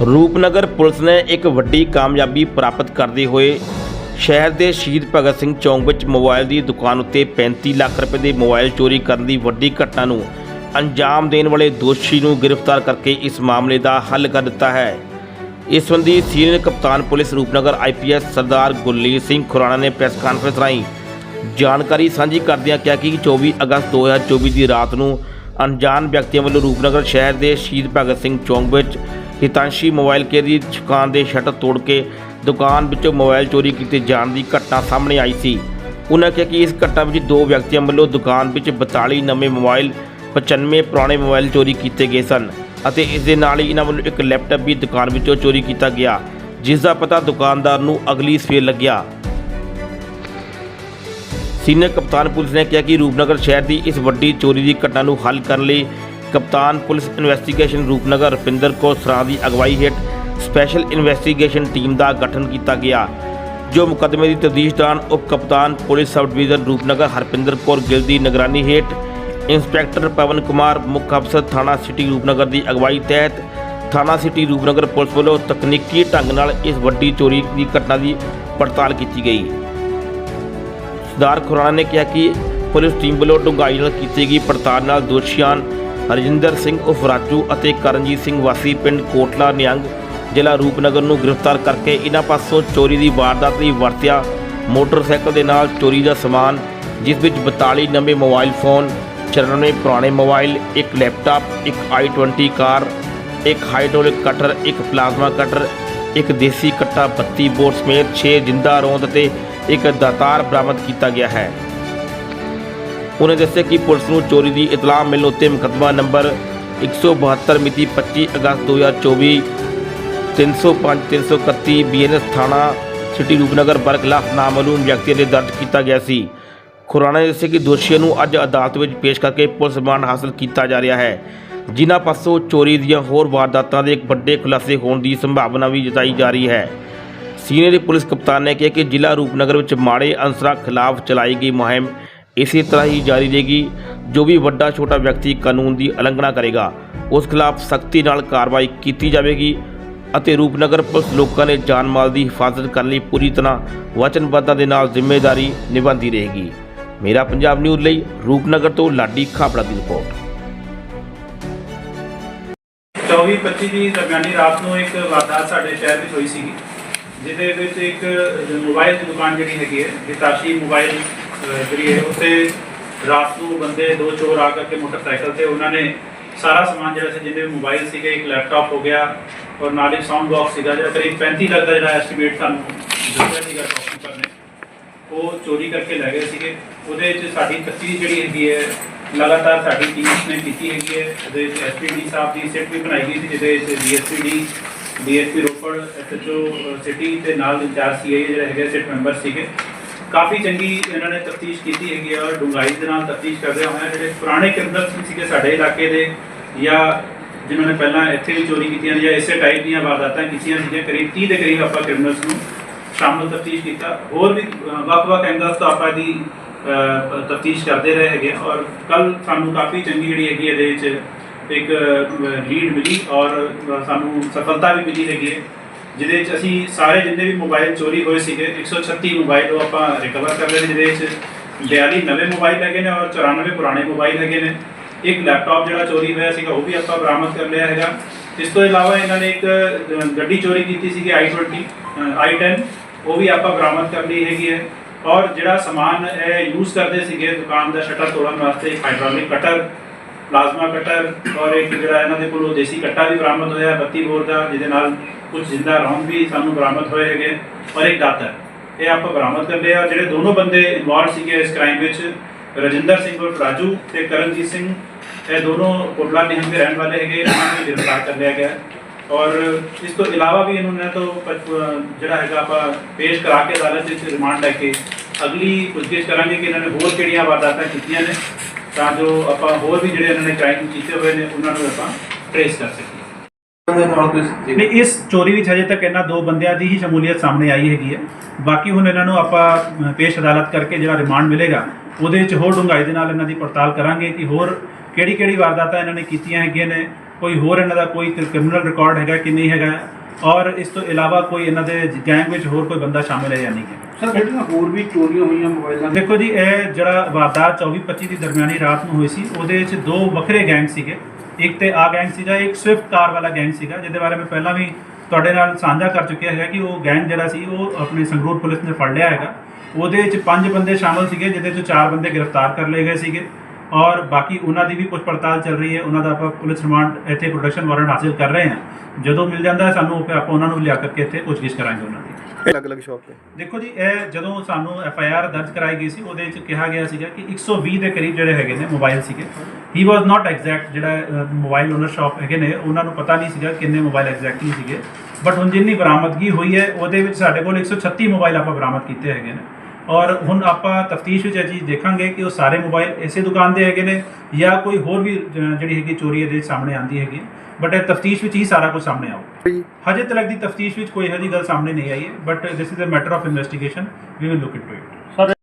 Rupnagar police ਨੇ ਇੱਕ ਵੱਡੀ ਕਾਮਯਾਬੀ ਪ੍ਰਾਪਤ ਕਰਦੇ ਹੋਏ ਸ਼ਹਿਰ ਦੇ ਸ਼ਹੀਦ ਭਗਤ ਸਿੰਘ ਚੌਂਕ ਵਿੱਚ ਮੋਬਾਈਲ ਦੀ ਦੁਕਾਨ ਉੱਤੇ 35 ਲੱਖ ਰੁਪਏ ਦੇ ਮੋਬਾਈਲ ਚੋਰੀ ਕਰਨ ਦੀ ਵੱਡੀ ਘਟਨਾ ਨੂੰ ਅੰਜਾਮ ਦੇਣ ਵਾਲੇ ਦੋਸ਼ੀ ਨੂੰ ਗ੍ਰਿਫਤਾਰ ਕਰਕੇ ਇਸ ਮਾਮਲੇ ਦਾ ਹੱਲ ਕਰ ਦਿੱਤਾ ਹੈ। ਇਸ ਸੰਬੰਧੀ ਸੀਨੀਅਰ ਕਪਤਾਨ ਪੁਲਿਸ ਰੂਪਨਗਰ ਆਈਪੀਐਸ ਸਰਦਾਰ ਗੁਰਲੀਨ ਸਿੰਘ ਖੁਰਾਣਾ ਨੇ ਪ੍ਰੈਸ ਕਾਨਫਰੰਸ ਰਾਹੀਂ ਜਾਣਕਾਰੀ ਸਾਂਝੀ ਕਰਦਿਆਂ ਕਿਹਾ ਕਿ 24 ਅਗਸਤ 2024 ਦੀ ਰਾਤ ਨੂੰ ਅਣਜਾਣ ਵਿਅਕਤੀਆਂ ਵੱਲੋਂ ਰੂਪਨਗਰ ਸ਼ਹਿਰ ਦੇ ਸ਼ਹੀਦ ਭਗਤ ਸਿੰਘ ਚੌਂਕ ਵਿੱਚ ਹਿਤਾਂਸ਼ੀ ਮੋਬਾਈਲ ਕੇਅਰ ਦੀ ਦੁਕਾਨ ਦੇ ਸ਼ਟਰ ਤੋੜ ਕੇ ਦੁਕਾਨ ਵਿੱਚੋਂ ਮੋਬਾਈਲ ਚੋਰੀ ਕੀਤੇ ਜਾਣ ਦੀ ਘਟਨਾ ਸਾਹਮਣੇ ਆਈ ਸੀ। ਉਹਨਾਂ ਕਿਹਾ ਕਿ ਇਸ ਘਟਨਾ ਵਿੱਚ ਦੋ ਵਿਅਕਤੀਆਂ ਵੱਲੋਂ ਦੁਕਾਨ ਵਿੱਚ 42 ਨਵੇਂ ਮੋਬਾਈਲ 95 ਪੁਰਾਣੇ ਮੋਬਾਈਲ ਚੋਰੀ ਕੀਤੇ ਗਏ ਸਨ ਅਤੇ ਇਸ ਦੇ ਨਾਲ ਹੀ ਇਹਨਾਂ ਵੱਲੋਂ ਇੱਕ ਲੈਪਟਾਪ ਵੀ ਦੁਕਾਨ ਵਿੱਚੋਂ ਚੋਰੀ ਕੀਤਾ ਗਿਆ, ਜਿਸ ਦਾ ਪਤਾ ਦੁਕਾਨਦਾਰ ਨੂੰ ਅਗਲੀ ਸਵੇਰ ਲੱਗਿਆ। ਸੀਨੀਅਰ ਕਪਤਾਨ ਪੁਲਿਸ ਨੇ ਕਿਹਾ ਕਿ ਰੂਪਨਗਰ ਸ਼ਹਿਰ ਦੀ ਇਸ ਵੱਡੀ ਚੋਰੀ ਦੀ ਘਟਨਾ ਨੂੰ ਹੱਲ ਕਰਨ ਲਈ ਕਪਤਾਨ ਪੁਲਿਸ ਇਨਵੈਸਟੀਗੇਸ਼ਨ ਰੂਪਨਗਰ ਰੁਪਿੰਦਰ ਕੌਰ ਸਰਾਂ ਦੀ ਅਗਵਾਈ ਹੇਠ ਸਪੈਸ਼ਲ ਇਨਵੈਸਟੀਗੇਸ਼ਨ ਟੀਮ ਦਾ ਗਠਨ ਕੀਤਾ ਗਿਆ, ਜੋ ਮੁਕੱਦਮੇ ਦੀ ਤਫਤੀਸ਼ ਦੌਰਾਨ ਉਪ ਕਪਤਾਨ police sub division Rupnagar Harpinder Kaur Gill ਦੀ ਨਿਗਰਾਨੀ ਹੇਠ ਇੰਸਪੈਕਟਰ ਪਵਨ ਕੁਮਾਰ, ਮੁੱਖ ਅਫਸਰ ਥਾਣਾ ਸਿਟੀ ਰੂਪਨਗਰ ਦੀ ਅਗਵਾਈ ਤਹਿਤ ਥਾਣਾ ਸਿਟੀ ਰੂਪਨਗਰ ਪੁਲਿਸ ਵੱਲੋਂ ਤਕਨੀਕੀ ਢੰਗ ਨਾਲ ਇਸ ਵੱਡੀ ਚੋਰੀ ਦੀ ਘਟਨਾ ਦੀ ਪੜਤਾਲ ਕੀਤੀ ਗਈ। ਸਰਦਾਰ ਖੁਰਾਣਾ ਨੇ ਕਿਹਾ ਕਿ ਪੁਲਿਸ ਟੀਮ ਵੱਲੋਂ ਡੂੰਘਾਈ ਨਾਲ ਕੀਤੀ ਗਈ ਪੜਤਾਲ ਨਾਲ ਦੋਸ਼ੀਆਂ ਹਰਜਿੰਦਰ ਸਿੰਘ ਉਰਫ ਰਾਜੂ ਅਤੇ ਕਰਨਜੀਤ ਸਿੰਘ ਵਾਸੀ ਪਿੰਡ ਕੋਟਲਾ ਨਿਹੰਗ ਜ਼ਿਲ੍ਹਾ ਰੂਪਨਗਰ ਨੂੰ ਗ੍ਰਿਫਤਾਰ ਕਰਕੇ ਇਹਨਾਂ ਪਾਸੋਂ ਚੋਰੀ ਦੀ ਵਾਰਦਾਤ ਲਈ ਵਰਤਿਆ ਮੋਟਰਸਾਈਕਲ ਦੇ ਨਾਲ ਚੋਰੀ ਦਾ ਸਮਾਨ, ਜਿਸ ਵਿੱਚ 42 ਨਵੇਂ ਮੋਬਾਈਲ ਫੋਨ 94 ਪੁਰਾਣੇ ਮੋਬਾਈਲ, ਇੱਕ ਲੈਪਟਾਪ, ਇੱਕ i20 ਕਾਰ, ਇੱਕ ਹਾਈਡ੍ਰੋਲਿਕ ਕਟਰ, ਇੱਕ ਪਲਾਜ਼ਮਾ ਕਟਰ, ਇੱਕ ਦੇਸੀ ਕੱਟਾ 32 ਬੋਰ ਸਮੇਤ 6 ਜਿੰਦਾ ਰੋਂਦ ਅਤੇ ਇੱਕ ਦਾਤਾਰ ਬਰਾਮਦ ਕੀਤਾ ਗਿਆ ਹੈ। ਉਹਨੇ ਦੱਸਿਆ ਕਿ ਪੁਲਿਸ ਨੂੰ ਚੋਰੀ ਦੀ ਇਤਲਾਹ ਮਿਲਣ ਉੱਤੇ ਮੁਕੱਦਮਾ ਨੰਬਰ 172 ਮਿਤੀ 25 ਅਗਸਤ 2024 305 331 ਬੀਐਨਐਸ ਥਾਣਾ ਸਿਟੀ ਰੂਪਨਗਰ ਬਰ ਖਿਲਾਫ ਨਾਮਾਲੂਮ ਵਿਅਕਤੀ ਦੇ ਦਰਜ ਕੀਤਾ ਗਿਆ ਸੀ। ਖੁਰਾਣਾ ਨੇ ਦੱਸਿਆ ਕਿ ਦੋਸ਼ੀਆਂ ਨੂੰ ਅੱਜ ਅਦਾਲਤ ਵਿੱਚ ਪੇਸ਼ ਕਰਕੇ ਪੁਲਿਸ ਰਿਮਾਂਡ ਹਾਸਲ ਕੀਤਾ ਜਾ ਰਿਹਾ ਹੈ। ਜਿਨ੍ਹਾਂ ਪਾਸੋਂ ਚੋਰੀ ਦੀਆਂ ਹੋਰ ਵਾਰਦਾਤਾਂ ਦੇ ਇੱਕ ਵੱਡੇ ਖੁਲਾਸੇ ਹੋਣ ਦੀ ਸੰਭਾਵਨਾ ਵੀ ਜਤਾਈ ਜਾ ਰਹੀ ਹੈ। ਸੀਨੀਅਰ ਪੁਲਿਸ ਕਪਤਾਨ ਨੇ ਕਿਹਾ ਕਿ ਜ਼ਿਲ੍ਹਾ ਰੂਪਨਗਰ ਵਿੱਚ ਮਾੜੇ ਅਨਸਰਾਂ ਖਿਲਾਫ ਚਲਾਈ ਗਈ ਮੁਹਿੰਮ ਇਸੇ ਤਰ੍ਹਾਂ ਹੀ ਜਾਰੀ ਰਹੇਗੀ। ਜੋ ਵੀ ਵੱਡਾ ਛੋਟਾ ਵਿਅਕਤੀ ਕਾਨੂੰਨ ਦੀ ਉਲੰਘਣਾ ਕਰੇਗਾ, ਉਸ ਖਿਲਾਫ ਸਖਤੀ ਨਾਲ ਕਾਰਵਾਈ ਕੀਤੀ ਜਾਵੇਗੀ ਅਤੇ ਰੂਪਨਗਰ ਪੁਲਿਸ ਲੋਕਾਂ ਨੇ ਜਾਨ ਮਾਲ ਦੀ ਹਿਫਾਜ਼ਤ ਕਰਨ ਲਈ ਪੂਰੀ ਤਰ੍ਹਾਂ ਵਚਨਬੱਧਤਾ ਦੇ ਨਾਲ ਜ਼ਿੰਮੇਵਾਰੀ ਨਿਭਾਉਂਦੀ ਰਹੇਗੀ। ਮੇਰਾ ਪੰਜਾਬ ਨਿਊਜ਼ ਲਈ ਰੂਪਨਗਰ ਤੋਂ ਲਾਡੀ ਖਾਪੜਾ ਦੀ ਰਿਪੋਰਟ। 24-25 ਦੀ ਦਰਮਿਆਨੀ ਰਾਤ ਨੂੰ ਇੱਕ ਵਾਰਦਾਤ ਸਾਡੇ ਸ਼ਹਿਰ ਵਿੱਚ ਹੋਈ ਸੀਗੀ, ਜਿਹਦੇ ਵਿੱਚ ਇੱਕ ਮੋਬਾਈਲ ਦੁਕਾਨ ਜਿਹੜੀ ਹੈਗੀ ਹੈ ਹਿਤਾਸ਼ੀ ਮੋਬਾਈਲ ਜਿਹੜੀ ਹੈ ਉੱਥੇ ਰਾਤ ਨੂੰ ਬੰਦੇ ਦੋ ਚੋਰ ਆ ਕਰਕੇ ਮੋਟਰਸਾਈਕਲ ਤੇ ਉਹਨਾਂ ਨੇ ਸਾਰਾ ਸਮਾਨ ਜਿਹੜਾ ਸੀ ਜਿਹਦੇ ਮੋਬਾਈਲ ਸੀਗੇ, ਇੱਕ ਲੈਪਟਾਪ ਹੋ ਗਿਆ ਔਰ ਨਾਲ ਹੀ ਸਾਊਂਡ ਬਾਕਸ ਸੀਗਾ, ਜਿਹੜਾ ਕਰੀਬ 35 ਲੱਖ ਦਾ ਜਿਹੜਾ ਐਸਟੀਮੇਟ ਸਾਨੂੰ ਦਿੱਤਾ ਸੀਗਾ ਸ਼ੌਪਕੀਪਰ ਨੇ ਉਹ ਚੋਰੀ ਕਰਕੇ ਲੈ ਗਏ ਸੀਗੇ। ਉਹਦੇ ਵਿੱਚ ਸਾਡੀ ਤਫਤੀਸ਼ ਜਿਹੜੀ ਹੈਗੀ ਹੈ, ਲਗਾਤਾਰ ਸਾਡੀ ਟੀਮ ਨੇ ਕੀਤੀ ਹੈਗੀ ਹੈ। ਉਹਦੇ ਵਿੱਚ ਐਸਪੀਡੀ ਸਾਹਿਬ ਦੀ ਸਿੱਟ ਵੀ ਬਣਾਈ ਗਈ ਸੀ, ਜਿਹਦੇ ਵਿੱਚ ਡੀਐਸਪੀਡੀ ਡੀਐਸਪੀ ਰੋਪੜ ਐਸਐਚਓ ਸਿਟੀ ਤੇ ਨਾਲ ਇੰਚਾਰਜ ਸੀਆਈ ਜਿਹੜੇ ਹੈਗੇ ਸਿੱਟ ਮੈਂਬਰ ਸੀਗੇ। ਕਾਫੀ ਚੰਗੀ ਇਹਨਾਂ ਨੇ ਤਫਤੀਸ਼ ਕੀਤੀ ਹੈਗੀ ਹੈ ਔਰ ਦੇ ਨਾਲ ਤਫਤੀਸ਼ ਕਰਦੇ ਹੋਏ ਜਿਹੜੇ ਪੁਰਾਣੇ ਕ੍ਰਿਮੀਨਲ ਸੀਗੇ ਸਾਡੇ ਇਲਾਕੇ ਦੇ, ਜਾਂ ਜਿਨ੍ਹਾਂ ਨੇ ਪਹਿਲਾਂ ਇੱਥੇ ਵੀ ਚੋਰੀ ਕੀਤੀਆਂ ਜਾਂ ਇਸੇ ਟਾਈਪ ਦੀਆਂ ਵਾਰਦਾਤਾਂ ਕੀਤੀਆਂ ਸੀਗੀਆਂ, ਕਰੀਬ 30 ਦੇ ਕਰੀਬ ਆਪਾਂ ਕ੍ਰਿਮੀਨਲਸ ਨੂੰ ਸ਼ਾਮਲ ਤਫਤੀਸ਼ ਕੀਤਾ। ਹੋਰ ਵੀ ਵੱਖ-ਵੱਖ ਐਂਗਲਸ ਤੋਂ ਆਪਾਂ ਦੀ ਤਫਤੀਸ਼ ਕਰਦੇ ਰਹੇ ਹੈਗੇ ਹਾਂ ਔਰ ਕੱਲ ਸਾਨੂੰ ਕਾਫੀ ਚੰਗੀ ਜਿਹੜੀ ਹੈਗੀ ਇਹਦੇ ਵਿੱਚ ਇੱਕ ਲੀਡ ਮਿਲੀ, ਔਰ ਸਾਨੂੰ ਸਫਲਤਾ ਵੀ ਮਿਲੀ ਹੈਗੀ ਹੈ। ਜਿਹਦੇ ਵਿੱਚ ਅਸੀਂ ਸਾਰੇ ਜਿੰਨੇ ਵੀ ਮੋਬਾਈਲ ਚੋਰੀ ਹੋਏ ਸੀਗੇ 136 ਮੋਬਾਈਲ ਉਹ ਆਪਾਂ ਰਿਕਵਰ ਕਰ ਲਏ ਜਿਹਦੇ ਵਿੱਚ 42 ਨਵੇਂ ਮੋਬਾਈਲ ਹੈਗੇ ਨੇ ਔਰ 94 ਪੁਰਾਣੇ ਮੋਬਾਈਲ ਹੈਗੇ ਨੇ। ਇੱਕ ਲੈਪਟਾਪ ਜਿਹੜਾ ਚੋਰੀ ਹੋਇਆ ਸੀਗਾ ਉਹ ਵੀ ਆਪਾਂ ਬਰਾਮਦ ਕਰ ਲਿਆ ਹੈਗਾ। ਇਸ ਤੋਂ ਇਲਾਵਾ ਇਹਨਾਂ ਨੇ ਇੱਕ ਗੱਡੀ ਚੋਰੀ ਕੀਤੀ ਸੀਗੀ i20 ਅ, i10 ਉਹ ਵੀ ਆਪਾਂ ਬਰਾਮਦ ਕਰ ਲਈ ਹੈਗੀ ਹੈ। ਔਰ ਜਿਹੜਾ ਸਮਾਨ ਇਹ ਯੂਜ਼ ਕਰਦੇ ਸੀਗੇ ਦੁਕਾਨ ਦਾ ਸ਼ਟਰ ਤੋੜਨ ਵਾਸਤੇ ਇੱਕ ਹਾਈਡ੍ਰੋਲਿਕ ਕਟਰ ਪਲਾਜ਼ਮਾ ਕਟਰ ਔਰ ਇੱਕ ਜਿਹੜਾ ਇਹਨਾਂ ਦੇ ਕੋਲੋਂ ਦੇਸੀ ਕੱਟਾ ਵੀ ਬਰਾਮਦ ਹੋਇਆ 32 ਬੋਰ ਦਾ, ਜਿਹਦੇ ਨਾਲ ਕੁਝ ਜ਼ਿੰਦਾ ਰੌਂਦ ਵੀ ਸਾਨੂੰ ਬਰਾਮਦ ਹੋਏ ਹੈਗੇ ਔਰ ਇੱਕ ਦਾਤਰ ਇਹ ਆਪਾਂ ਬਰਾਮਦ ਕਰ ਲਿਆ ਜਿਹੜੇ ਦੋਨੋਂ ਬੰਦੇ ਇਨਵੋਲਡ ਸੀਗੇ ਇਸ ਕ੍ਰਾਈਮ ਵਿੱਚ, ਰਜਿੰਦਰ ਸਿੰਘ ਉਰਫ ਰਾਜੂ ਤੇ ਕਰਨਜੀਤ ਸਿੰਘ, ਇਹ ਦੋਨੋਂ ਕੋਟਲਾ ਨਿਹੰਗ ਦੇ ਰਹਿਣ ਵਾਲੇ ਹੈਗੇ, ਇਹਨਾਂ ਨੂੰ ਗ੍ਰਿਫਤਾਰ ਕਰ ਲਿਆ ਗਿਆ। ਔਰ ਇਸ ਤੋਂ ਇਲਾਵਾ ਵੀ ਇਹਨਾਂ ਨੇ ਤੋਂ ਜਿਹੜਾ ਹੈਗਾ ਆਪਾਂ ਪੇਸ਼ ਕਰਾ ਕੇ ਅਦਾਲਤ ਵਿੱਚ ਰਿਮਾਂਡ ਲੈ ਕੇ ਅਗਲੀ ਪੁੱਛਗਿੱਛ ਕਰਾਂਗੇ ਕਿ ਇਹਨਾਂ ਨੇ ਹੋਰ ਕਿਹੜੀਆਂ ਵਾਰਦਾਤਾਂ ਕੀਤੀਆਂ ਨੇ। ਤਾਂ ਜੋ ਆਪਾਂ ਹੋਰ ਵੀ ਜਿਹੜੇ ਇਹਨਾਂ ਨੇ ਕ੍ਰਾਈਮ ਕੀਤੇ ਹੋਏ ਨੇ, ਉਹਨਾਂ ਨੂੰ ਆਪਾਂ ਟ੍ਰੇਸ ਕਰ ਸਕੀਏ। ਨਹੀਂ, ਇਸ ਚੋਰੀ ਵਿੱਚ ਹਜੇ ਤੱਕ ਇਹਨਾਂ ਦੋ ਬੰਦਿਆਂ ਦੀ ਹੀ ਸ਼ਮੂਲੀਅਤ ਸਾਹਮਣੇ ਆਈ ਹੈਗੀ ਹੈ। ਬਾਕੀ ਹੁਣ ਇਹਨਾਂ ਨੂੰ ਆਪਾਂ ਪੇਸ਼ ਅਦਾਲਤ ਕਰਕੇ ਜਿਹੜਾ ਰਿਮਾਂਡ ਮਿਲੇਗਾ, ਉਹਦੇ ਵਿੱਚ ਹੋਰ ਡੂੰਘਾਈ ਦੇ ਨਾਲ ਇਹਨਾਂ ਦੀ ਪੜਤਾਲ ਕਰਾਂਗੇ ਕਿ ਹੋਰ ਕਿਹੜੀ ਕਿਹੜੀ ਵਾਰਦਾਤਾਂ ਇਹਨਾਂ ਨੇ ਕੀਤੀਆਂ ਹੈਗੀਆਂ ਨੇ, ਕੋਈ ਹੋਰ ਇਹਨਾਂ ਦਾ ਕੋਈ ਕ੍ਰਿਮੀਨਲ ਰਿਕਾਰਡ ਹੈਗਾ ਕਿ ਨਹੀਂ ਹੈਗਾ। ਔਰ ਇਸ ਤੋਂ ਇਲਾਵਾ ਕੋਈ ਇਹਨਾਂ ਦੇ ਗੈਂਗ ਵਿੱਚ ਹੋਰ ਕੋਈ ਬੰਦਾ ਸ਼ਾਮਿਲ ਹੈ ਜਾਂ ਨਹੀਂ ਹੈ? ਸਰ ਜਿਹੜੀਆਂ ਹੋਰ ਵੀ ਚੋਰੀਆਂ ਹੋਈਆਂ ਮੋਬਾਈਲਾਂ ਦੇਖੋ ਜੀ ਇਹ ਜਿਹੜਾ ਵਾਰਦਾਤ 24-25 ਦੀ ਦਰਮਿਆਨੀ ਰਾਤ ਨੂੰ ਹੋਈ ਸੀ ਉਹਦੇ ਵਿੱਚ ਦੋ ਵੱਖਰੇ ਗੈਂਗ ਸੀਗੇ। ਇੱਕ ਤੇ ਆ ਗੈਂਗ ਸੀਗਾ ਇੱਕ ਸਵਿਫਟ ਕਾਰ ਵਾਲਾ ਗੈਂਗ ਸੀਗਾ ਜਿਹਦੇ ਬਾਰੇ ਮੈਂ ਪਹਿਲਾਂ ਵੀ ਤੁਹਾਡੇ ਨਾਲ ਸਾਂਝਾ ਕਰ ਚੁੱਕਿਆ ਹੈਗਾ ਕਿ ਉਹ ਗੈਂਗ ਜਿਹੜਾ ਸੀ ਉਹ ਆਪਣੀ ਸੰਗਰੂਰ ਪੁਲਿਸ ਨੇ ਫੜ ਲਿਆ ਹੈਗਾ। ਉਹਦੇ ਵਿੱਚ ਪੰਜ ਬੰਦੇ ਸ਼ਾਮਲ ਸੀਗੇ ਜਿਹਦੇ ਚੋਂ ਚਾਰ ਬੰਦੇ ਗ੍ਰਿਫਤਾਰ ਕਰ ਲਏ ਗਏ ਸੀਗੇ। ਔਰ ਬਾਕੀ ਉਹਨਾਂ ਦੀ ਵੀ ਪੁੱਛ ਪੜਤਾਲ ਚੱਲ ਰਹੀ ਹੈ ਉਹਨਾਂ ਦਾ ਆਪਾਂ ਪੁਲਿਸ ਰਿਮਾਂਡ ਇੱਥੇ ਪ੍ਰੋਡਕਸ਼ਨ ਵਾਰੰਟ ਹਾਸਿਲ ਕਰ ਰਹੇ ਹਾਂ। ਜਦੋਂ ਮਿਲ ਜਾਂਦਾ ਹੈ ਸਾਨੂੰ ਫਿਰ ਆਪਾਂ ਉਹਨਾਂ ਨੂੰ ਲਿਆ ਕਰਕੇ ਇੱਥੇ ਪੁੱਛਗਿੱਛ ਕਰਾਂਗੇ ਉਹਨਾਂ ਦੀ। ਅਲੱਗ-ਅਲੱਗ ਸ਼ਾਪ ਤੇ ਦੇਖੋ ਜੀ ਇਹ ਜਦੋਂ ਸਾਨੂੰ ਐਫ ਆਈ ਆਰ ਦਰਜ ਕਰਾਈ ਗਈ ਸੀ ਉਹਦੇ ਵਿੱਚ ਕਿਹਾ ਗਿਆ ਸੀਗਾ ਕਿ 120 ਦੇ ਕਰੀਬ ਜਿਹੜੇ ਹੈਗੇ ਨੇ ਮੋਬਾਈਲ ਸੀਗੇ ਹੀ ਵਾਸ ਨਾਟ ਐਗਜ਼ੈਕਟ ਜਿਹੜਾ ਮੋਬਾਈਲ ਓਨਰ ਸ਼ਾਪ ਹੈਗੇ ਨੇ ਉਹਨਾਂ ਨੂੰ ਪਤਾ ਨਹੀਂ ਸੀਗਾ ਕਿੰਨੇ ਮੋਬਾਈਲ ਐਗਜ਼ੈਕਟਲੀ ਸੀਗੇ। ਬਟ ਹੁਣ ਜਿੰਨੀ ਬਰਾਮਦਗੀ ਹੋਈ ਹੈ ਉਹਦੇ ਵਿੱਚ ਸਾਡੇ ਕੋਲ 136 ਮੋਬਾਈਲ ਆਪਾਂ ਬਰਾਮਦ ਕੀਤੇ ਹੈਗੇ ਨੇ। ਔਰ ਹੁਣ ਆਪਾਂ ਤਫਤੀਸ਼ ਵਿੱਚ ਇਹ ਚੀਜ਼ ਦੇਖਾਂਗੇ ਕਿ ਉਹ ਸਾਰੇ ਮੋਬਾਈਲ ਇਸੇ ਦੁਕਾਨ ਦੇ ਹੈਗੇ ਨੇ ਜਾਂ ਕੋਈ ਹੋਰ ਵੀ ਜਿਹੜੀ ਹੈਗੀ ਚੋਰੀ ਇਹਦੇ ਸਾਹਮਣੇ ਆਂਦੀ ਹੈਗੀ। ਬਟ ਇਹ ਤਫਤੀਸ਼ ਵਿੱਚ ਹੀ ਸਾਰਾ ਕੁਝ ਸਾਹਮਣੇ ਆਊ ਹਜੇ ਤੱਕ ਦੀ ਤਫਤੀਸ਼ ਵਿੱਚ ਕੋਈ ਇਹੋ ਜਿਹੀ ਗੱਲ ਸਾਹਮਣੇ ਨਹੀਂ ਆਈ ਹੈ but this is a matter of investigation we will look into it